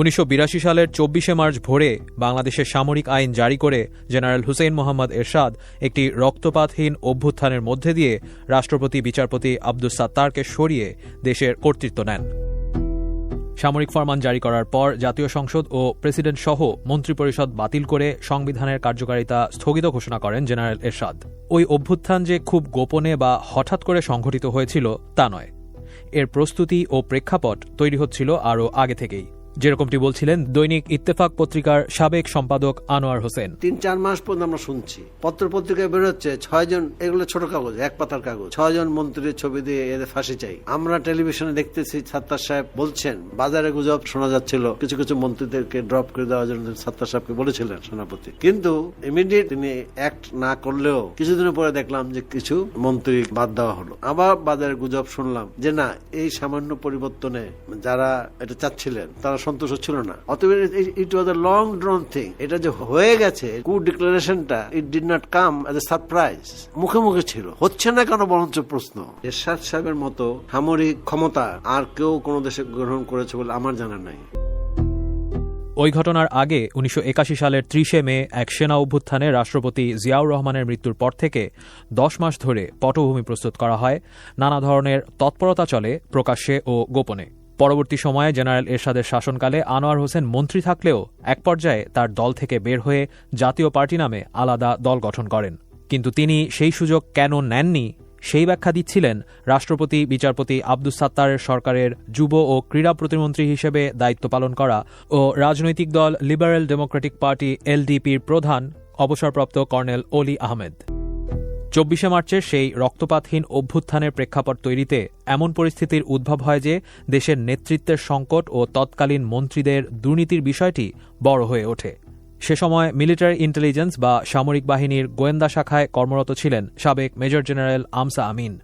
উনিশশো বিরাশি সালের চব্বিশে মার্চ ভোরে বাংলাদেশের সামরিক আইন জারি করে জেনারেল হুসেইন মোহাম্মদ এরশাদ একটি রক্তপাতহীন অভ্যুত্থানের মধ্যে দিয়ে রাষ্ট্রপতি, বিচারপতি আব্দুস সাত্তারকে সরিয়ে দেশের কর্তৃত্ব নেন। সামরিক ফরমান জারি করার পর জাতীয় সংসদ ও প্রেসিডেন্ট সহ মন্ত্রিপরিষদ বাতিল করে সংবিধানের কার্যকারিতা স্থগিত ঘোষণা করেন জেনারেল এরশাদ। ওই অভ্যুত্থান যে খুব গোপনে বা হঠাৎ করে সংঘটিত হয়েছিল তা নয়। এর প্রস্তুতি ও প্রেক্ষাপট তৈরি হচ্ছিল আরও আগে থেকেই। যেরকমটি বলছিলেন দৈনিক ইত্তেফাক পত্রিকার সাবেক সম্পাদক আনোয়ার হোসেন। তিন, চার মাস পর্যন্ত আমরা শুনছি। পত্র পত্রিকায় বেরোচ্ছে ছয়জন এগুলো ছোট কাগজ, এক পাতার কাগজ। ছয়জন মন্ত্রীর ছবি দিয়ে এদের ফাঁসি চাই। আমরা টেলিভিশনে দেখতেছি ছাত্তার সাহেব বলছেন, বাজারে গুজব শোনা যাচ্ছিল, কিছু কিছু মন্ত্রীদেরকে ড্রপ করে দেওয়ার জন্য ছাত্তার সাহেবকে বলেছিলেন সেনাপতি। কিন্তু ইমিডিয়েট তিনি অ্যাক্ট না করলেও কিছুদিনের পরে দেখলাম যে কিছু মন্ত্রী বাদ দেওয়া হলো। আবার বাজারে গুজব শুনলাম যে না, এই সামান্য পরিবর্তনে যারা এটা চাচ্ছিলেন, তারা সন্তোষ ছিল না। অতএব ইট ওয়াজ এ লং ড্রন থিং এটা যে হয়ে গেছে, কু ডিক্লারেশনটা it did not come as a surprise মুখে মুখে ছিল। হচ্ছে না কেন বরঞ্চ প্রশ্ন? এরশাদ সাহেবের মতো সামরিক ক্ষমতা আর কেউ কোনো দেশে গ্রহণ করেছে বলে আমার জানা নাই। ওই ঘটনার আগে উনিশশো একাশি সালের ত্রিশে মে এক সেনা অভ্যুত্থানে রাষ্ট্রপতি জিয়াউর রহমানের মৃত্যুর পর থেকে দশ মাস ধরে পটভূমি প্রস্তুত করা হয়। নানা ধরনের তৎপরতা চলে প্রকাশ্যে ও গোপনে। পরবর্তী সময়ে জেনারেল এরশাদের শাসনকালে আনোয়ার হোসেন মন্ত্রী থাকলেও এক পর্যায়ে তার দল থেকে বের হয়ে জাতীয় পার্টি নামে আলাদা দল গঠন করেন। কিন্তু তিনি সেই সুযোগ কেন নেননি সেই ব্যাখ্যা দিচ্ছিলেন রাষ্ট্রপতি বিচারপতি আব্দুস সাত্তারের সরকারের যুব ও ক্রীড়া প্রতিমন্ত্রী হিসেবে দায়িত্ব পালন করা ও রাজনৈতিক দল লিবারেল ডেমোক্রেটিক পার্টি এলডিপির প্রধান, অবসরপ্রাপ্ত কর্নেল অলি আহমেদ। চব্বিশে মার্চের সেই রক্তপাতহীন অভ্যুত্থানের প্রেক্ষাপট তৈরিতে এমন পরিস্থিতির উদ্ভব হয় যে দেশের নেতৃত্বের সংকট ও তৎকালীন মন্ত্রীদের দুর্নীতির বিষয়টি বড় হয়ে ওঠে। সে সময় মিলিটারি ইন্টেলিজেন্স বা সামরিক বাহিনীর গোয়েন্দা শাখায় কর্মরত ছিলেন সাবেক মেজর জেনারেল আমসা আমিন।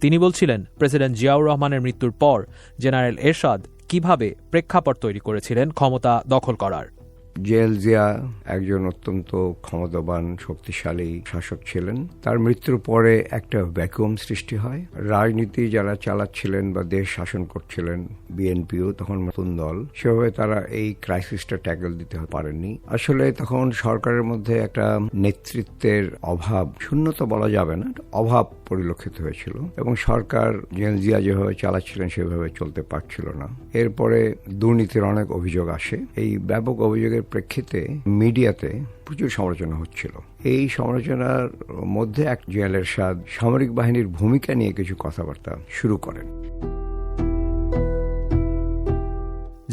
তিনি বলছিলেন, প্রেসিডেন্ট জিয়াউর রহমানের মৃত্যুর পর জেনারেল এরশাদ কীভাবে প্রেক্ষাপট তৈরি করেছিলেন ক্ষমতা দখল করার? জেল জিয়া একজন অত্যন্ত ক্ষমতাবান, শক্তিশালী শাসক ছিলেন। তার মৃত্যুর পরে একটা ভ্যাকুয়াম সৃষ্টি হয়। রাজনীতি যারা চালাচ্ছিলেন বা দেশ শাসন করছিলেন, বিএনপিও, তখন নতুন দল। সেভাবে তারা এই ক্রাইসিসটা ট্যাকল দিতে পারেননি। আসলে তখন সরকারের মধ্যে একটা নেতৃত্বের অভাব, শূন্যতা বলা যাবে না, অভাব পরিলক্ষিত হয়েছিল এবং সরকার জেল জিয়া যেভাবে চালাচ্ছিলেন সেভাবে চলতে পারছিল না। এরপরে দুর্নীতির অনেক অভিযোগ আসে। এই ব্যাপক অভিযোগের প্রেক্ষিতে মিডিয়াতে প্রচুর সমালোচনা হচ্ছিল। এই সমালোচনার মধ্যে এক জেলের সাদ সামরিক বাহিনীর ভূমিকা নিয়ে কিছু কথাবার্তা শুরু করেন।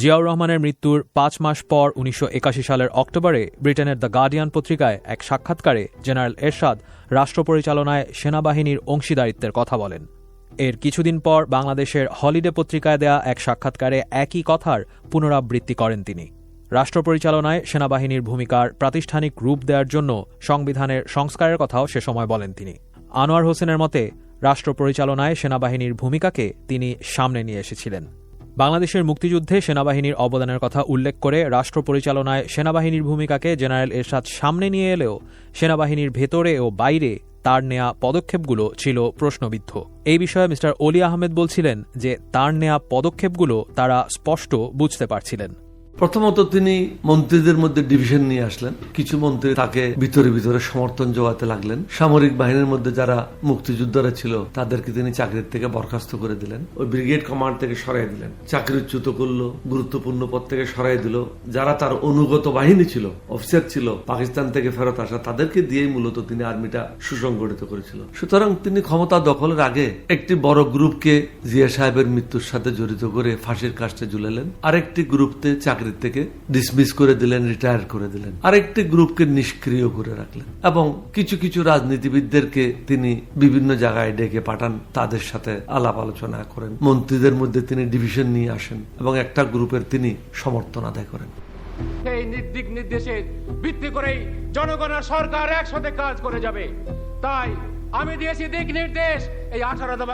জিয়াউর রহমানের মৃত্যুর পাঁচ মাস পর উনিশশো একাশি সালের অক্টোবরে ব্রিটেনের দ্য গার্ডিয়ান পত্রিকায় এক সাক্ষাৎকারে জেনারেল এরশাদ রাষ্ট্র পরিচালনায় সেনাবাহিনীর অংশীদারিত্বের কথা বলেন। এর কিছুদিন পর বাংলাদেশের হলিডে পত্রিকায় দেয়া এক সাক্ষাৎকারে একই কথার পুনরাবৃত্তি করেন তিনি। রাষ্ট্র পরিচালনায় সেনাবাহিনীর ভূমিকার প্রাতিষ্ঠানিক রূপ দেওয়ার জন্য সংবিধানের সংস্কারের কথাও সে সময় বলেন তিনি। আনোয়ার হোসেনের মতে রাষ্ট্র পরিচালনায় সেনাবাহিনীর ভূমিকাকে তিনি সামনে নিয়ে এসেছিলেন। বাংলাদেশের মুক্তিযুদ্ধে সেনাবাহিনীর অবদানের কথা উল্লেখ করে রাষ্ট্র পরিচালনায় সেনাবাহিনীর ভূমিকাকে জেনারেল এরশাদ সামনে নিয়ে এলেও সেনাবাহিনীর ভেতরে ও বাইরে তার নেয়া পদক্ষেপগুলো ছিল প্রশ্নবিদ্ধ। এই বিষয়ে মিস্টার অলি আহমেদ বলছিলেন যে, তার নেয়া পদক্ষেপগুলো তারা স্পষ্ট বুঝতে পারছিলেন। প্রথমত তিনি মন্ত্রীদের মধ্যে ডিভিশন নিয়ে আসলেন। কিছু মন্ত্রী তাকে ভিতরে ভিতরে সমর্থন জোগাতে লাগলেন। সামরিক বাহিনীর মধ্যে যারা মুক্তিযোদ্ধারা ছিল, তাদেরকে তিনি চাকরির থেকে বরখাস্ত করে দিলেন। ওই ব্রিগেড কমান্ড থেকে সরাই দিলেন। চাকরিচ্যুত করল, গুরুত্বপূর্ণ পদ থেকে সরাই দিল। যারা তার অনুগত বাহিনী ছিল অফিসার ছিল, পাকিস্তান থেকে ফেরত আসা, তাদেরকে দিয়েই মূলত তিনি আর্মিটা সুসংগঠিত করেছিল। সুতরাং তিনি ক্ষমতা দখলের আগে একটি বড় গ্রুপকে জিয়া সাহেবের মৃত্যুর সাথে জড়িত করে ফাঁসির কাজটা ঝুলালেন। আরেকটি গ্রুপতে চাকরি থেকে ডিসমিস করে দিলেন রিটায়ার করে দিলেন। আরেকটি গ্রুপকে নিষ্ক্রিয় করে রাখলেন এবং কিছু কিছু রাজনীতিবিদদেরকে তিনি বিভিন্ন জায়গায় ডেকে পাঠান, তাদের সাথে আলাপ আলোচনা করেন, মন্ত্রীদের মধ্যে তিনি ডিভিশন নিয়ে আসেন এবং একটা গ্রুপের তিনি সমর্থন আদায় করেন। এই দিক নির্দেশে ভিত্তি করেই জনগণের সরকার একসাথে কাজ করে যাবে। তাই আমি দিয়েছি দিক নির্দেশ। এই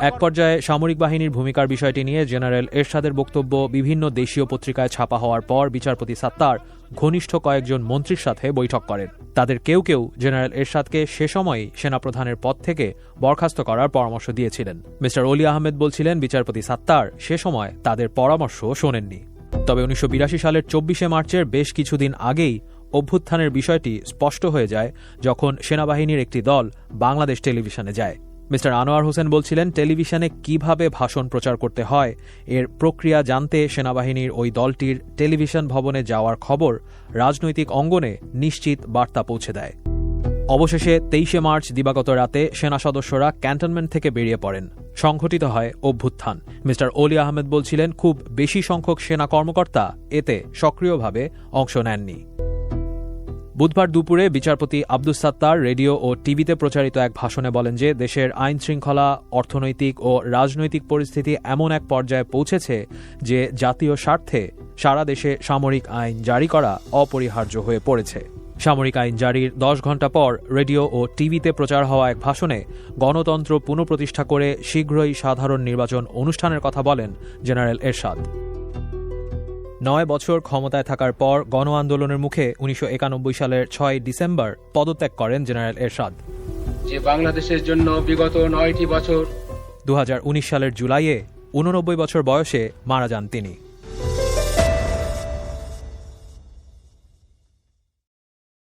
এক পর্যায়ে সামরিক বাহিনীর ভূমিকার বিষয়টি নিয়ে জেনারেল এরশাদের বক্তব্য বিভিন্ন দেশীয় পত্রিকায় ছাপা হওয়ার পর বিচারপতি সাত্তার ঘনিষ্ঠ কয়েকজন মন্ত্রীর সাথে বৈঠক করেন। তাদের কেউ কেউ জেনারেল এরশাদকে সে সময়ই সেনাপ্রধানের পদ থেকে বরখাস্ত করার পরামর্শ দিয়েছিলেন। মিস্টার অলি আহমেদ বলছিলেন বিচারপতি সাত্তার সে সময় তাদের পরামর্শ শোনেননি। তবে উনিশশো বিরাশি সালের চব্বিশে মার্চের বেশ কিছুদিন আগেই অভ্যুত্থানের বিষয়টি স্পষ্ট হয়ে যায় যখন সেনাবাহিনীর একটি দল বাংলাদেশ টেলিভিশনে যায়। মিস্টার আনোয়ার হোসেন বলছিলেন, টেলিভিশনে কীভাবে ভাষণ প্রচার করতে হয়, এর প্রক্রিয়া জানতে সেনাবাহিনীর ওই দলটির টেলিভিশন ভবনে যাওয়ার খবর রাজনৈতিক অঙ্গনে নিশ্চিত বার্তা পৌঁছে দেয়। অবশেষে তেইশে মার্চ দিবাগত রাতে সেনা সদস্যরা ক্যান্টনমেন্ট থেকে বেরিয়ে পড়েন। সংঘটিত হয় অভ্যুত্থান। মিস্টার অলি আহমেদ বলছিলেন, খুব বেশি সংখ্যক সেনা কর্মকর্তা এতে সক্রিয়ভাবে অংশ নেননি। বুধবার দুপুরে বিচারপতি আব্দুস সাত্তার রেডিও ও টিভিতে প্রচারিত এক ভাষণে বলেন যে দেশের আইন শৃঙ্খলা, অর্থনৈতিক ও রাজনৈতিক পরিস্থিতি এমন এক পর্যায়ে পৌঁছেছে যে জাতীয় স্বার্থে সারা দেশে সামরিক আইন জারি করা অপরিহার্য হয়ে পড়েছে। সামরিক আইন জারির দশ ঘণ্টা পর রেডিও ও টিভিতে প্রচার হওয়া এক ভাষণে গণতন্ত্র পুনঃপ্রতিষ্ঠা করে শীঘ্রই সাধারণ নির্বাচন অনুষ্ঠানের কথা বলেন জেনারেল এরশাদ। নয় বছর ক্ষমতায় থাকার পর গণ আন্দোলনের মুখে উনিশশো একানব্বই সালের ছয় ডিসেম্বর পদত্যাগ করেন জেনারেল এরশাদ। যে বাংলাদেশের জন্য বিগত নয়টি বছর দু হাজার উনিশ সালের জুলাইয়ে উননব্বই বছর বয়সে মারা যান তিনি।